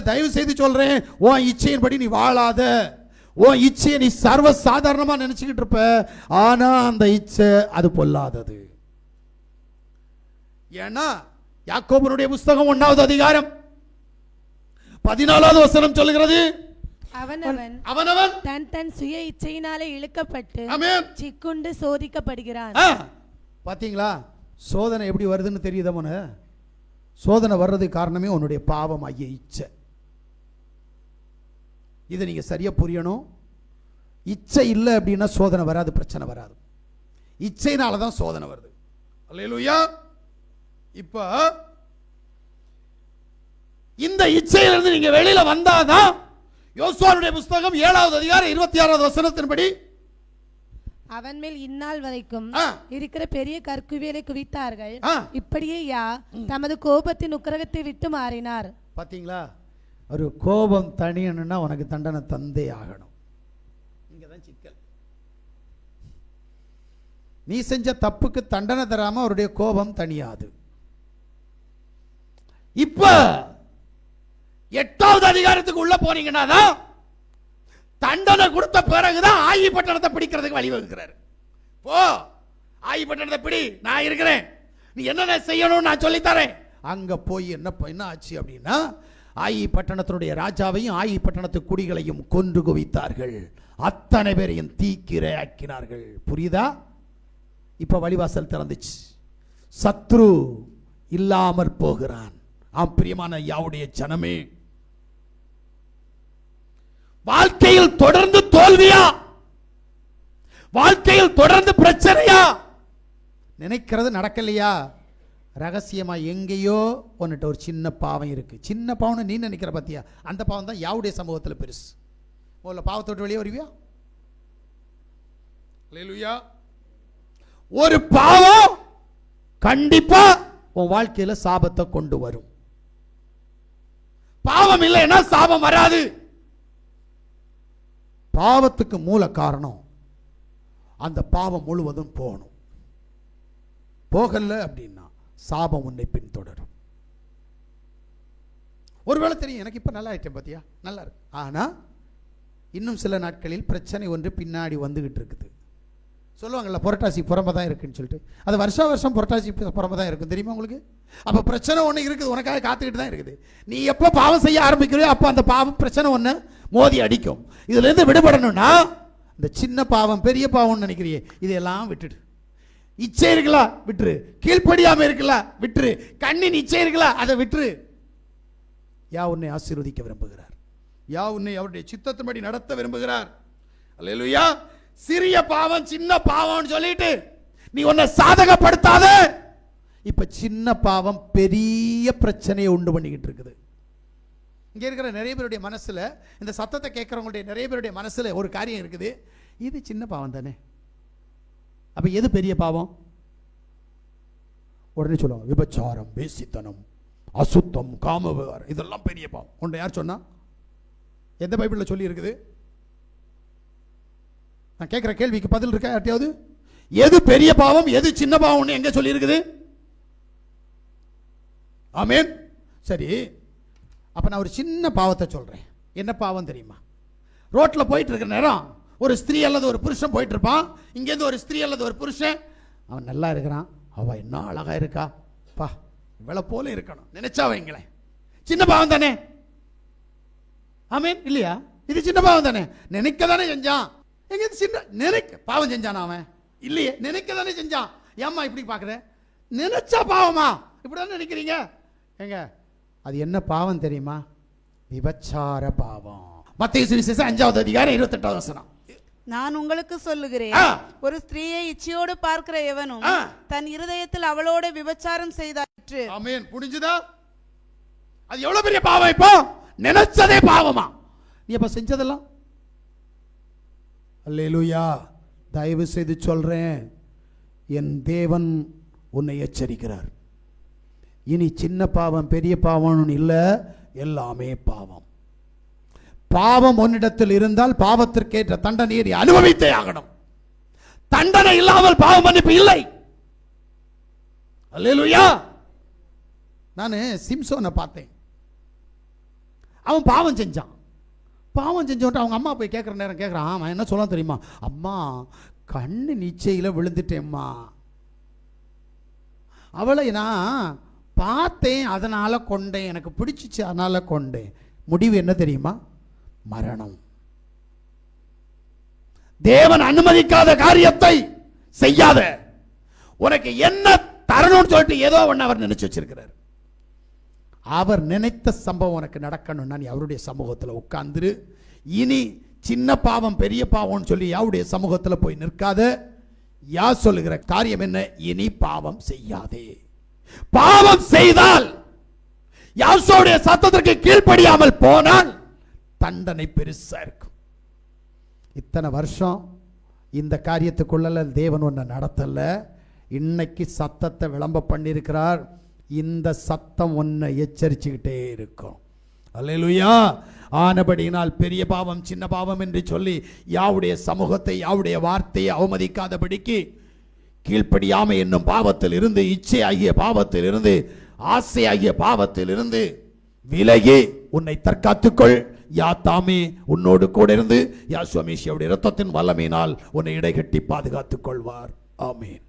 அதனால தயவு செய்து சொல்றேன். உன் இச்சையின்படி நீ வாழாத. உன் இச்சையை நீ சர்வ சாதாரணமா நினைச்சுக்கிட்டு இருப்ப. ஆனா அந்த இச்சை அது பொல்லாதது. ஏன்னா யாக்கோபனுடைய புஸ்தகம் ஒன்னாவது அதிகாரம் பதினாலாவது வசனம் சொல்லுகிறது. அவனவன் அவனவன் தன் தன் சுய இச்சையினாலே இழுக்கப்பட்டு சிக்குண்டு சோதிக்கப்படுகிறான். பாத்தீங்களா? சோதனை எப்படி வருதுன்னு தெரியுதா சோதனை வர்றதுக்கு காரணமே உன்னுடைய பாவம் ஐய இச்சை. இதை நீங்க சரியா புரியணும். இச்சை இல்லை அப்படின்னா சோதனை வராது பிரச்சனை வராது. இச்சைனால தான் சோதனை வருது. அல்லேலூயா. இப்போ இந்த இச்சையிலிருந்து நீங்க வெளியில வந்தாதான் யோசுவானுடைய புஸ்தகம் ஏழாவது அதிகாரம் இருபத்தி ஆறாவது வசனத்தின்படி அவன் மேல் இந்நாள் வரைக்கும். இருக்கிற பெரிய கற்குவியலை குவித்தார்கள். இப்படியே யா தமது கோபத்தின் உக்கிரகத்தை விட்டு மாறினார். பாத்தீங்களா? ஒரு கோபம் தணியணும்னா உனக்கு தண்டனை தந்தே ஆகணும். இங்கதான் சிக்கல். நீ செஞ்ச தப்புக்கு தண்டனை தராம அவருடைய கோபம் தணியாது. இப்ப எட்டாவது அதிகாரத்துக்கு உள்ள போனீங்கன்னா தான் தண்டனை கொடுத்த பிறகுதான் ஆயி பட்டணத்தை பிடிக்கிறதுக்கு வழிவகுக்கிறாரு போ ஆயி பட்டணத்தை பிடி நான் இருக்கிறேன். நீ என்னென்ன செய்யணும்னு நான் சொல்லித் தரேன் அங்க போய் என்ன என்ன ஆச்சு அப்படின்னா ஆயி பட்டணத்தினுடைய ராஜாவையும் ஆயி பட்டணத்து குடிகளையும் கொன்று குவித்தார்கள். அத்தனை பேரையும் தீக்கிரையாக்கினார்கள் புரியுதா? இப்போ வழிவாசல் திறந்துச்சு. சத்ரு இல்லாமற் போகிறான். ஆம் பிரியமான யாவுடைய ஜனமே. வாழ்க்கையில் தொடர்ந்து தோல்வியா? வாழ்க்கையில் தொடர்ந்து பிரச்சனையா? நினைக்கிறது நடக்கலையா? ரகசியமா எங்கேயோ உன்னிட்ட ஒரு சின்ன பாவம் இருக்கு. சின்ன பாவம்னு நீ நினைக்கிற பாத்தியா? அந்த பாவம் தான் யாவுடைய சமூகத்துல பெருசு. முதல்ல பாவத்தை விட்டு வெளியே வருவியா? அல்லேலூயா ஒரு பாவம் கண்டிப்பா உன் வாழ்க்கையில சாபத்தை கொண்டு வரும். பாவம் இல்லைன்னா சாபம் வராது. பாவத்துக்கு மூல காரணம் அந்த பாவம் முழுவதும் போகணும். போகல அப்படின்னா சாபம் உன்னை பின்தொடரும். ஒருவேளை தெரியும் எனக்கு இப்போ நல்லா ஆயிட்டேன் பார்த்தியா நல்லா இருக்கு. ஆனால் இன்னும் சில நாட்களில் பிரச்சனை ஒன்று பின்னாடி வந்துக்கிட்டு இருக்குது சொல்லுவாங்கல்ல புரட்டாசி புறம்ப தான் இருக்குன்னு சொல்லிட்டு. அது வருஷா வருஷம் புரட்டாசி புறம்ப தான் இருக்கும். தெரியுமா உங்களுக்கு? அப்போ பிரச்சனை ஒன்று இருக்குது. உனக்காக காத்துக்கிட்டு தான் இருக்குது. நீ எப்போ பாவம் செய்ய ஆரம்பிக்கிறியோ அப்போ அந்த பாவம் பிரச்சனை ஒன்று மோதி அடிக்கும். இதுலேருந்து விடுபடணும்னா இந்த சின்ன பாவம் பெரிய பாவம்னு நினைக்கிறியே இதையெல்லாம் விட்டுடு. இச்சை இருக்கலாம் விட்டுரு. கீழ்ப்படியாம இருக்கலாம் விட்டுரு. கண்ணின் இச்சை இருக்கலாம் அதை விட்டுரு. யா உன்னை ஆசீர்வதிக்க விரும்புகிறார். யா உன்னை அவருடைய சித்தத்தின்படி நடத்த விரும்புகிறார். அல்லா சிறிய பாவம் சின்ன பாவம்னு சொல்லிட்டு நீ உன்னை சாதகப்படுத்தாத. இப்ப சின்ன பாவம் பெரிய பிரச்சனையை உண்டு பண்ணிக்கிட்டு இருக்குது. இங்க இருக்கிற நிறைய பேருடைய மனசுல இந்த சத்தத்தை கேட்கறவங்களுடைய நிறைய பேருடைய மனசுல ஒரு காரியம் இருக்குது. இது சின்ன பாவம் தானே? அப்போ எது பெரிய பாவம்? உடனே சொல்லுவாங்க விபச்சாரம் வேசித்தனம் அசுத்தம் காம விவகாரம் இதெல்லாம் பெரிய பாவம். உன்னை யார் சொன்னா? எந்த பைபிளில் சொல்லி இருக்குது? நான் கேட்குற கேள்விக்கு பதில் இருக்கா யார்ட்டையாவது? எது பெரிய பாவம் எது சின்ன பாவம்னு எங்கே சொல்லியிருக்குது ஆமேன். சரி அப்போ நான் ஒரு சின்ன பாவத்தை சொல்கிறேன் என்ன பாவம் தெரியுமா? ரோட்டில் போயிட்டு இருக்கிற நேரம் ஒரு ஸ்திரீ அல்லது ஒரு புருஷன் போயிட்டு இருப்பான் இங்கேருந்து ஒரு ஸ்திரீ அல்லது ஒரு புருஷன் அவன் நல்லா இருக்கிறான். அவள் என்ன அழகா இருக்கா? பா இவ்வளோ போல இருக்கணும். நினைச்சா வைங்களேன். சின்ன பாவம் தானே? ஆமீன் இல்லையா? இது சின்ன பாவம் தானே? நினைக்க தானே செஞ்சான். எங்க சின்ன நினைக்க பாவம் செஞ்சான் அவன்? இல்லையே நினைக்க தானே செஞ்சான். ஏம்மா இப்படி பார்க்குற நினைச்சா பாவமா? இப்படி நினைக்கிறீங்க? ஏங்க அது என்ன பாவம் தெரியுமா? விபச்சார பாவம். மத்திய சுவிசேஷம் அஞ்சாவது அதிகாரம் இருபத்தெட்டாவது வசனம். நான் உங்களுக்கு சொல்லுகிறேன். ஒரு ஸ்திரீயை இச்சையோடு பார்க்கிற எவனும். தன் இருதயத்தில் அவளோட விபச்சாரம் செய்தாற்று ஆமென். புரிஞ்சுதா? அது எவ்வளவு பெரிய பாவம் இப்போ? நினைச்சதே பாவமா. நீ அப்ப செஞ்சதெல்லாம்? அல்லேலூயா. தயவு செய்து சொல்றேன். என் தேவன் உன்னை எச்சரிக்கிறார். இனி சின்ன பாவம் பெரிய பாவம்னு இல்ல எல்லாமே பாவம். பாவம் உன்னிடத்தில் இருந்தால் பாவத்திற்கேற்ற தண்டனையை நீ அனுபவித்தே ஆகணும். தண்டனை இல்லாமல் பாவ மன்னிப்பு இல்லை. அல்லேலுயா. நான் சிம்சோனை பார்த்தேன். அவன் பாவம் செஞ்சான். பாவம் செஞ்சவன்ட்டு அவங்க அம்மா போய் கேட்குற நேரம் கேட்குறான் அவன் என்ன சொல்ல தெரியுமா? அம்மா கண்ணு நிச்சயில விழுந்துட்டேம்மா. அவளை நான் பார்த்தேன் அதனால் கொண்டேன் எனக்கு பிடிச்சிச்சு அதனால் கொண்டேன். முடிவு என்ன தெரியுமா? மரணம். தேவன் அனுமதிக்காத காரியத்தை செய்யாத. உனக்கு என்ன தரணும்னு சொல்லிட்டு ஏதோ ஒன்று அவர் நினைச்சு வச்சிருக்கிறார். அவர் நினைத்த சம்பவம் உனக்கு நடக்கணும்னா நீ அவருடைய சமூகத்தில் உட்கார்ந்துரு. இனி சின்ன பாவம் பெரிய பாவம்னு சொல்லி யாருடைய சமூகத்தில் போய் நிற்காத. யா சொல்லுகிற காரியம் என்ன? இனி பாவம் செய்யாதே. பாவம் செய்தால் யாசோடைய சத்தத்திற்கு கீழ்ப்படியாமல் போனால் தண்டனை பெருசாக இருக்கும் இத்தனை வருஷம் இந்த காரியத்துக்குள்ள தேவன் ஒன்று நடத்தலை. இன்னைக்கு சத்தத்தை விளம்ப பண்ணியிருக்கிறார். இந்த சத்தம் ஒன்றை எச்சரிச்சுக்கிட்டே இருக்கும். அல்லையா ஆனபடியினால் பெரிய பாவம் சின்ன பாவம் என்று சொல்லி யாவுடைய சமூகத்தை யாவுடைய வார்த்தையை அவமதிக்காதபடிக்கு கீழ்ப்படியாமை என்னும் பாவத்தில் இருந்து இச்சை ஆகிய பாவத்தில் இருந்து ஆசை ஆகிய பாவத்தில் இருந்து விலகி உன்னை தற்காத்துக்கொள். யா தாமே உன்னோடு கூட இருந்து. யா சுவாமிஷியோடைய இரத்தத்தின் வல்லமையினால் உன்னை இடைகட்டி பாதுகாத்துக் கொள்வார். ஆமீன்.